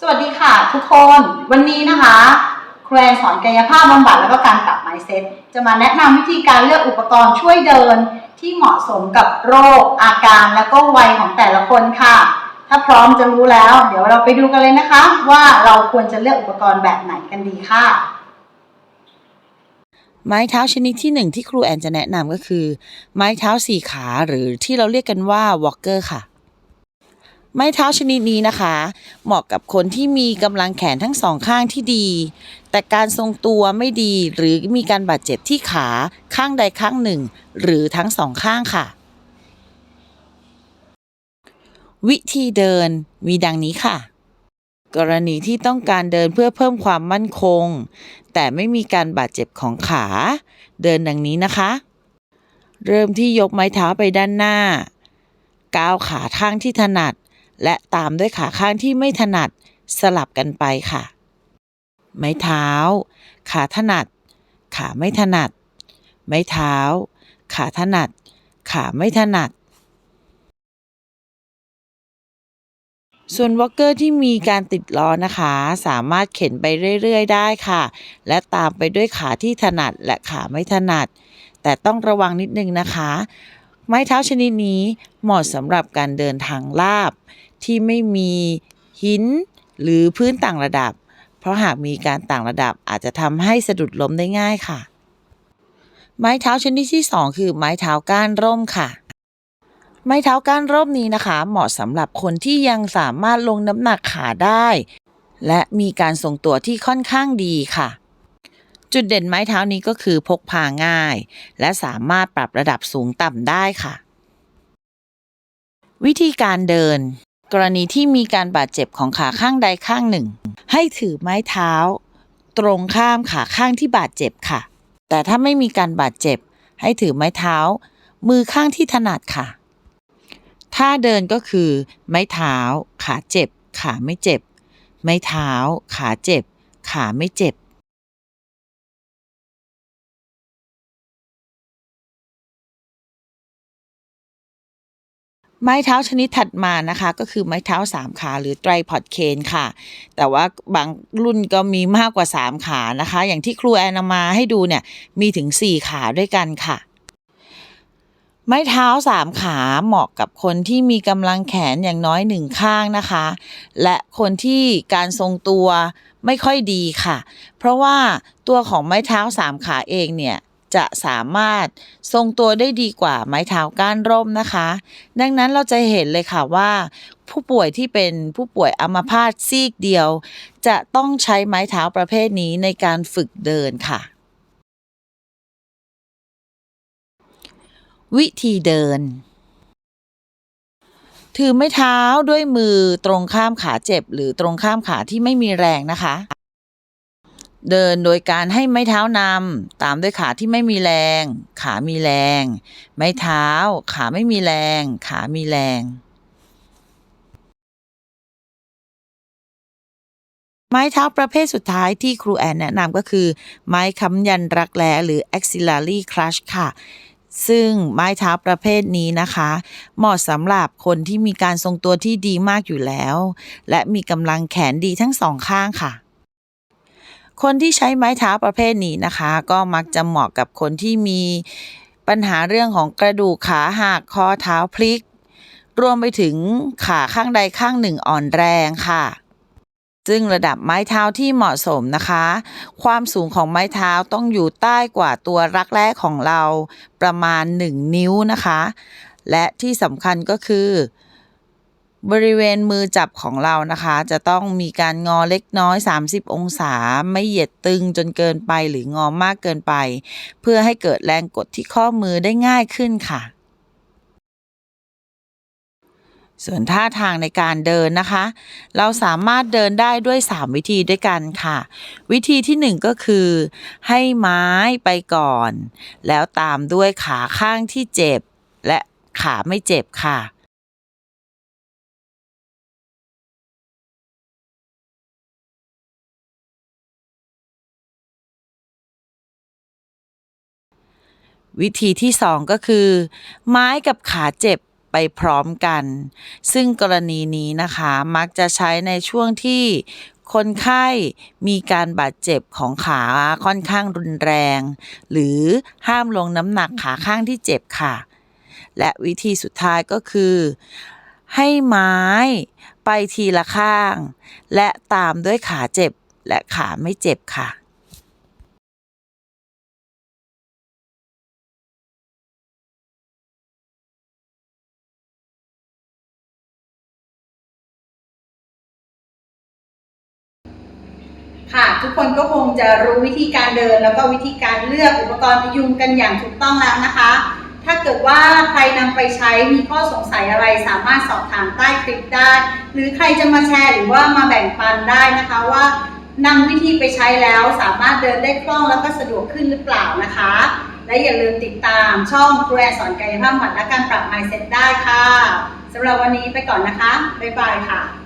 สวัสดีค่ะทุกคนวันนี้นะคะครูแอนสอนกายภาพบำบัดแล้วก็การปรับ mindset จะมาแนะนำวิธีการเลือกอุปกรณ์ช่วยเดินที่เหมาะสมกับโรค อาการและก็วัยของแต่ละคนค่ะ ถ้าพร้อมจะรู้แล้ว เดี๋ยวเราไปดูกันเลยนะคะ ว่าเราควรจะเลือกอุปกรณ์แบบไหนกันดีค่ะ ไม้เท้าชนิดที่หนึ่งที่ครูแอนจะแนะนำก็คือ ไม้เท้าสี่ขาหรือที่เราเรียกกันว่าวอลเกอร์ค่ะ ไม้เท้าชนิดนี้นะคะ เหมาะกับคนที่มีกำลังแขนทั้งสองข้างที่ดี แต่การทรงตัวไม่ดีหรือมีการบาดเจ็บที่ขาข้างใดข้างหนึ่ง หรือทั้งสองข้างค่ะ วิธีเดินมีดังนี้ค่ะ กรณีที่ต้องการเดินเพื่อเพิ่มความมั่นคง แต่ไม่มีการบาดเจ็บของขา เดินดังนี้นะคะ เริ่มที่ยกไม้เท้าไปด้านหน้าก้าวขาข้างที่ถนัด และตามด้วยขาข้างที่ไม่ถนัดสลับกันไปค่ะ ไม้เท้า ขาถนัด ขาไม่ถนัด ไม้เท้า ขาถนัด ขาไม่ถนัด ส่วนวอลเกอร์ที่มีการติดล้อนะคะ สามารถเข็นไปเรื่อย ๆ ได้ค่ะ และตามไปด้วยขาที่ถนัดและขาไม่ถนัด แต่ต้องระวังนิดนึงนะคะ ไม้เท้าชนิดนี้เหมาะสำหรับการเดินทางลาบ ที่ไม่มีหินหรือพื้นต่างระดับ เพราะหากมีการต่างระดับอาจจะทำให้สะดุดล้มได้ง่ายค่ะ ไม้เท้าชนิดที่สองคือไม้เท้าก้านร่มค่ะ ไม้เท้าก้านร่มนี้นะคะ เหมาะสำหรับคนที่ยังสามารถลงน้ำหนักขาได้ และมีการทรงตัวที่ค่อนข้างดีค่ะจุดเด่นไม้เท้านี้ก็คือพกพาง่าย และสามารถปรับระดับสูงต่ำได้ค่ะ วิธีการเดิน กรณีที่มีการบาดเจ็บของขาข้างใดข้างหนึ่ง ให้ถือไม้เท้า ตรงข้ามขาข้างที่บาดเจ็บค่ะ แต่ถ้าไม่มีการบาดเจ็บ ให้ถือไม้เท้า มือข้างที่ถนัดค่ะท่าเดินก็คือ ไม้เท้า ขาเจ็บ ขาไม่เจ็บ ไม้เท้า ขาเจ็บ ขาไม่เจ็บ ไม้เท้าชนิดถัดมานะคะก็คือไม้เท้าสามขาหรือไตรพอดเคนค่ะ แต่ว่าบางรุ่นก็มีมากกว่า 3 ขานะคะ อย่างที่ครูแอนนามาให้ดูเนี่ยมีถึง 4 ขาด้วยกันค่ะ ไม้เท้าสามขาเหมาะกับคนที่มีกำลังแขนอย่างน้อยหนึ่งข้างนะคะ และคนที่การทรงตัวไม่ค่อยดีค่ะ เพราะว่าตัวของไม้เท้าสามขาเองเนี่ย จะสามารถทรงตัวได้ดีกว่าไม้เท้าก้านร่มนะคะ ดังนั้นเราจะเห็นเลยค่ะว่า ผู้ป่วยที่เป็นผู้ป่วยอัมพาตซีกเดียว จะต้องใช้ไม้เท้าประเภทนี้ในการฝึกเดินค่ะ วิธีเดินถือไม้เท้าด้วยมือตรงข้ามขาเจ็บ หรือตรงข้ามขาที่ไม่มีแรงนะคะ เดินโดยการให้ไม้เท้านำตามด้วยขาที่ไม่มีแรง ขามีแรง ไม้เท้า ขาไม่มีแรง ขามีแรงไม้เท้าประเภทสุดท้ายที่ครูแอนแนะนำก็คือ ไม้ค้ำยันรักแร้หรือ axillary crutch ค่ะ ซึ่งไม้เท้าประเภทนี้นะคะ เหมาะสำหรับคนที่มีการทรงตัวที่ดีมากอยู่แล้ว และมีกำลังแขนดีทั้งสองข้างค่ะ คนที่ใช้ไม้เท้าประเภทนี้นะคะ ก็มักจะเหมาะกับคนที่มีปัญหาเรื่องของกระดูกขาหักคอเท้าพลิก รวมไปถึงขาข้างใดข้างหนึ่งอ่อนแรงค่ะซึ่งระดับไม้เท้าที่เหมาะสมนะคะ ความสูงของไม้เท้าต้องอยู่ใต้กว่าตัวรักแร้ของเราประมาณ 1 นิ้วนะคะ และที่สำคัญก็คือ บริเวณมือจับของเรานะคะ จะต้องมีการงอเล็กน้อย 30 องศา ไม่เหยียดตึงจนเกินไปหรืองอมากเกินไป เพื่อให้เกิดแรงกดที่ข้อมือได้ง่ายขึ้นค่ะ ส่วนท่าทางในการเดินนะคะ เราสามารถเดินได้ด้วย 3 วิธีด้วยกันค่ะ วิธีที่ 1 ก็คือ ให้ไม้ไปก่อน แล้วตามด้วยขาข้างที่เจ็บ และขาไม่เจ็บค่ะ วิธีที่2ก็คือ ไม้กับขาเจ็บไปพร้อมกัน ซึ่งกรณีนี้นะคะมักจะใช้ในช่วงที่คนไข้มีการบาดเจ็บของขาค่อนข้างรุนแรง หรือห้ามลงน้ำหนักขาข้างที่เจ็บค่ะ และวิธีสุดท้ายก็คือ ให้ไม้ไปทีละข้าง และตามด้วยขาเจ็บและขาไม่เจ็บค่ะ ค่ะทุกคนก็คงจะรู้วิธีการเดิน แล้วก็วิธีการเลือกอุปกรณ์พยุงกันอย่างถูกต้องแล้วนะคะ ถ้าเกิดว่าใครนำไปใช้มีข้อสงสัยอะไรสามารถสอบถามใต้คลิปได้ หรือใครจะมาแชร์หรือว่ามาแบ่งปันได้นะคะว่านำวิธีไปใช้แล้วสามารถเดินได้คล่องแล้วก็สะดวกขึ้นหรือเปล่านะคะ และอย่าลืมติดตามช่องครูแอนสอนกายภาพบำบัดและการปรับ mindset ได้ค่ะสำหรับวันนี้ไปก่อนนะคะ บ๊ายบายค่ะ